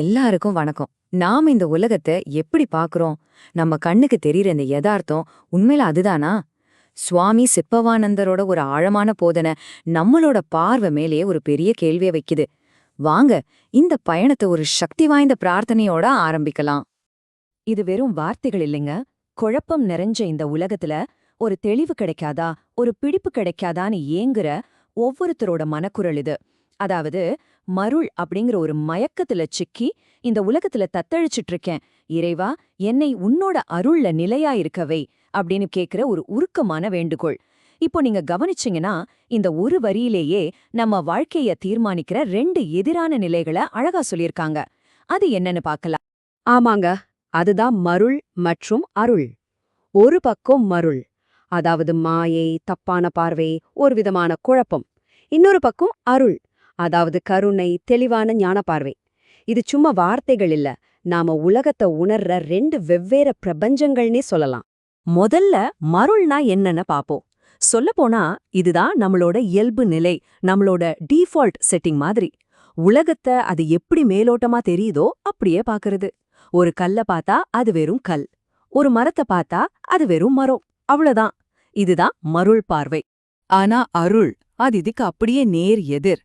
எல்லாருக்கும் வணக்கம். நாம இந்த உலகத்தை எப்படி பார்க்குறோம் நம்ம கண்ணுக்கு தெரியற இந்த யதார்த்தம் உண்மையில அதுதானா? சுவாமி சிப்பவானந்தரோட ஒரு ஆழமான போதனை நம்மளோட பார்வை மேலேயே ஒரு பெரிய கேள்வியை வைக்குது. வாங்க இந்த பயணத்தை ஒரு சக்தி வாய்ந்த பிரார்த்தனையோட ஆரம்பிக்கலாம். இது வெறும் வார்த்தைகள் இல்லைங்க. குழப்பம் நிறைஞ்ச இந்த உலகத்துல ஒரு தெளிவு கிடைக்காதா? ஒரு பிடிப்பு கிடைக்காதான்னு ஏங்குற ஒவ்வொருத்தரோட மனக்குரல் இது. அதாவது மருள் அப்படிங்கிற ஒரு மயக்கத்துல சிக்கி இந்த உலகத்துல தத்தழிச்சிட்டு இருக்கேன் இறைவா என்னை உன்னோட அருள்ல நிலையா இருக்கவை அப்படின்னு கேக்குற ஒரு உருக்கமான வேண்டுகோள். இப்போ நீங்க கவனிச்சீங்கன்னா இந்த ஒரு வரியிலேயே நம்ம வாழ்க்கைய தீர்மானிக்கிற ரெண்டு எதிரான நிலைகளை அழகா சொல்லியிருக்காங்க. அது என்னன்னு பார்க்கலாம் ஆமாங்க அதுதான் மருள் மற்றும் அருள். ஒரு பக்கம் மருள் அதாவது மாயை தப்பான பார்வை ஒரு விதமான குழப்பம். இன்னொரு பக்கம் அருள். அதாவது கருணை தெளிவான ஞான பார்வை இது சும்மா வார்த்தைகள் இல்ல. நாம உலகத்தை உணர்ற ரெண்டு வெவ்வேறு பிரபஞ்சங்கள்னே சொல்லலாம். முதல்ல மருள்னா என்னன்னு பாப்போம். சொல்லப்போனா இதுதான் நம்மளோட இயல்பு நிலை நம்மளோட டீஃபால்ட் செட்டிங் மாதிரி. உலகத்தை அது எப்படி மேலோட்டமா தெரியுதோ அப்படியே பாக்குறது. ஒரு கல்ல பார்த்தா அது வெறும் கல். ஒரு மரத்தை பார்த்தா அது வெறும் மரம். அவ்வளவுதான். இதுதான் மருள் பார்வை. ஆனா அருள் அது இதுக்கு அப்படியே நேர் எதிர்.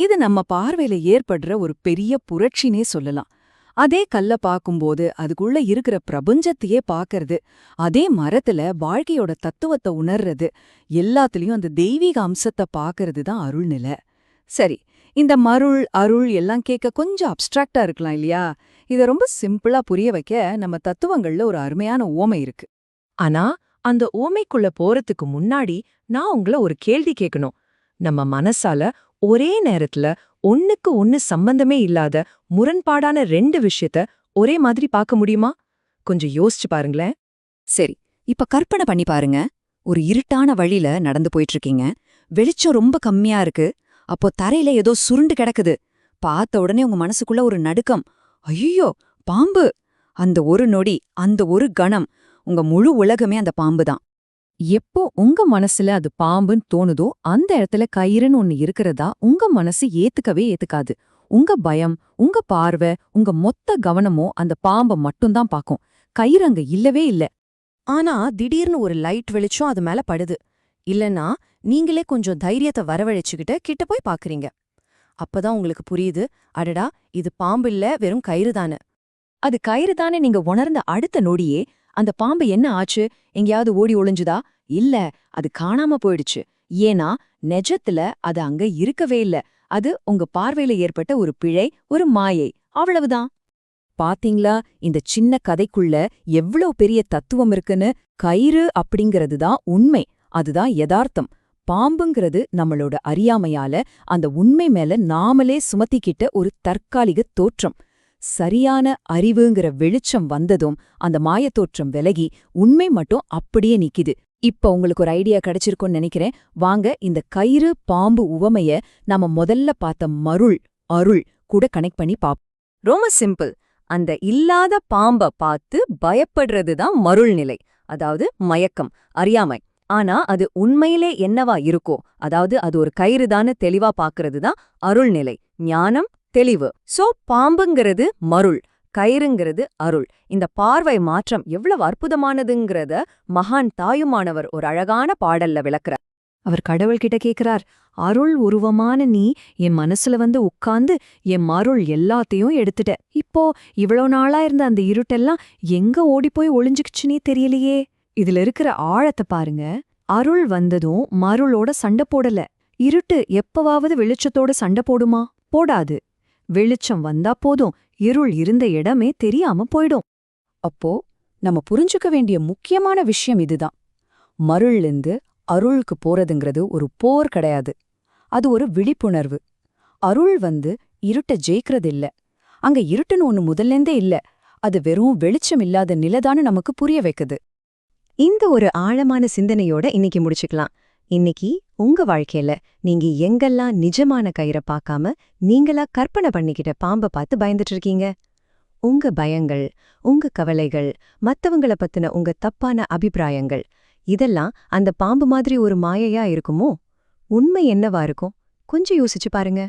இது நம்ம பார்வையில ஏற்படுற ஒரு பெரிய புரட்சினே சொல்லலாம். அதே கல்ல பாக்கும்போது அதுக்குள்ள இருக்கிற பிரபஞ்சத்தையே பாக்கறது அதே மரத்துல வாழ்க்கையோட தத்துவத்தை உணர்றது எல்லாத்துலயும் அந்த தெய்வீக அம்சத்தை பாக்கறது தான் அருள்நிலை. சரி இந்த மருள் அருள் எல்லாம் கேட்க கொஞ்சம் அப்டிராக்டா இருக்கலாம் இல்லையா? இத ரொம்ப சிம்பிளா புரிய வைக்க நம்ம தத்துவங்கள்ல ஒரு அருமையான ஓமை இருக்கு. ஆனா அந்த ஓமைக்குள்ள போறதுக்கு முன்னாடி நான் உங்கள ஒரு கேள்வி கேட்கணும். நம்ம மனசால ஒரே நேரத்துல ஒண்ணுக்கு ஒன்னு சம்பந்தமே இல்லாத முரண்பாடான ரெண்டு விஷயத்த ஒரே மாதிரி பார்க்க முடியுமா? கொஞ்சம் யோசிச்சு பாருங்களேன். சரி இப்ப கற்பனை பண்ணி பாருங்க. ஒரு இருட்டான வழியில நடந்து போயிட்டு இருக்கீங்க வெளிச்சம் ரொம்ப கம்மியா இருக்கு. அப்போ தரையில ஏதோ சுருண்டு கிடக்குது. பார்த்த உடனே உங்க மனசுக்குள்ள ஒரு நடுக்கம். ஐயோ பாம்பு! அந்த ஒரு நொடி அந்த ஒரு கணம். உங்க முழு உலகமே அந்த பாம்பு தான். எப்போ உங்க மனசுல அது பாம்புன்னு தோணுதோ அந்த இடத்துல கயிறுன்னு ஒன்னு இருக்கிறதா உங்க மனசு ஏத்துக்கவே ஏத்துக்காது. உங்க பயம் உங்க பார்வை உங்க மொத்த கவனமோ அந்த பாம்பை மட்டும்தான் பாக்கும். கயிறு அங்க இல்லவே இல்ல. ஆனா திடீர்னு ஒரு லைட் வெளிச்சம் அது மேல படுது. இல்லனா நீங்களே கொஞ்சம் தைரியத்தை வரவழைச்சுக்கிட்டு கிட்ட போய் பாக்குறீங்க. அப்பதான் உங்களுக்கு புரியுது அடடா இது பாம்பு இல்ல வெறும் கயிறு தானே. அது கயிறு தானே நீங்க உணர்ந்த அடுத்த நொடியே அந்த பாம்பு என்ன ஆச்சு? எங்கேயாவது ஓடி ஒளிஞ்சுதா? இல்ல அது காணாம போயிடுச்சு. ஏன்னா நெஜத்துல அது அங்க இருக்கவே இல்ல. அது உங்க பார்வையில ஏற்பட்ட ஒரு பிழை ஒரு மாயை. அவ்வளவுதான். பாத்தீங்களா? இந்த சின்ன கதைக்குள்ள எவ்ளோ பெரிய தத்துவம் இருக்குன்னு? கயிறு அப்படிங்கிறது தான் உண்மை. அதுதான் யதார்த்தம். பாம்புங்கிறது நம்மளோட அறியாமையால அந்த உண்மை மேல நாமளே சுமத்திக்கிட்ட ஒரு தற்காலிக தோற்றம். சரியான அறிவுங்கிற வெளிச்சம் வந்ததும் அந்த மாயத்தோற்றம் விலகி உண்மை மட்டும் அப்படியே நிக்கிது. இப்ப உங்களுக்கு ஒரு ஐடியா கிடைச்சிருக்கும்னு நினைக்கிறேன். வாங்க இந்த கயிறு பாம்பு உவமைய நாம முதல்ல பார்த்த மருள் அருள் கூட கனெக்ட் பண்ணி பாப் ரொம்ப சிம்பிள் அந்த இல்லாத பாம்ப பார்த்து பயப்படுறது தான் மருள் நிலை. அதாவது மயக்கம் அறியாமை. ஆனா அது உண்மையிலே என்னவா இருக்கோ அதாவது அது ஒரு கயிறுதான்னு தெளிவா பாக்குறது தான் அருள் நிலை. ஞானம் தெளிவு. சோ பாம்புங்கிறது மருள் கயிறுங்கிறது அருள். இந்த பார்வை மாற்றம் எவ்வளவு அற்புதமானதுங்கிறத மகான் தாயுமானவர் ஒரு அழகான பாடல்ல விளக்குறார். அவர் கடவுள்கிட்ட கேக்குறார் அருள் உருவமான நீ என் மனசுல வந்து உட்கார்ந்து என் மருள் எல்லாத்தையும் எடுத்துட்ட. இப்போ இவ்வளோ நாளா இருந்த அந்த இருட்டெல்லாம் எங்க ஓடிப்போய் ஒளிஞ்சுக்குச்சுனே தெரியலையே? இதுல இருக்கிற ஆழத்தை பாருங்க. அருள் வந்ததும் மருளோட சண்டை போடல. இருட்டு எப்பவாவது வெளிச்சத்தோட சண்டை போடுமா? போடாது. வெளிச்சம் வந்தா போதும். இருள் இருந்த இடமே தெரியாம போயிடும். அப்போ நம்ம புரிஞ்சுக்க வேண்டிய முக்கியமான விஷயம் இதுதான். மருள்லேருந்து அருளுக்கு போறதுங்கிறது ஒரு போர் கிடையாது. அது ஒரு விழிப்புணர்வு. அருள் வந்து இருட்ட ஜெயிக்கிறதில்ல. அங்க இருட்டுன்னு ஒண்ணு முதல்லேந்தே இல்ல. அது வெறும் வெளிச்சம் இல்லாத நிலதான்னு நமக்கு புரிய வைக்குது. இந்த ஒரு ஆழமான சிந்தனையோட இன்னைக்கு முடிச்சுக்கலாம். இன்னைக்கு உங்க வாழ்க்கையில நீங்க எங்கெல்லாம் நிஜமான கயிறை பார்க்காம நீங்களா கற்பனை பண்ணிக்கிட்ட பாம்பை பார்த்து பயந்துட்டு இருக்கீங்க உங்க பயங்கள் உங்க கவலைகள் மத்தவங்கள பத்தின உங்க தப்பான அபிப்பிராயங்கள் இதெல்லாம் அந்த பாம்பு மாதிரி ஒரு மாயையா இருக்குமோ? உண்மை என்னவா இருக்கும்? கொஞ்சம் யோசிச்சு பாருங்க.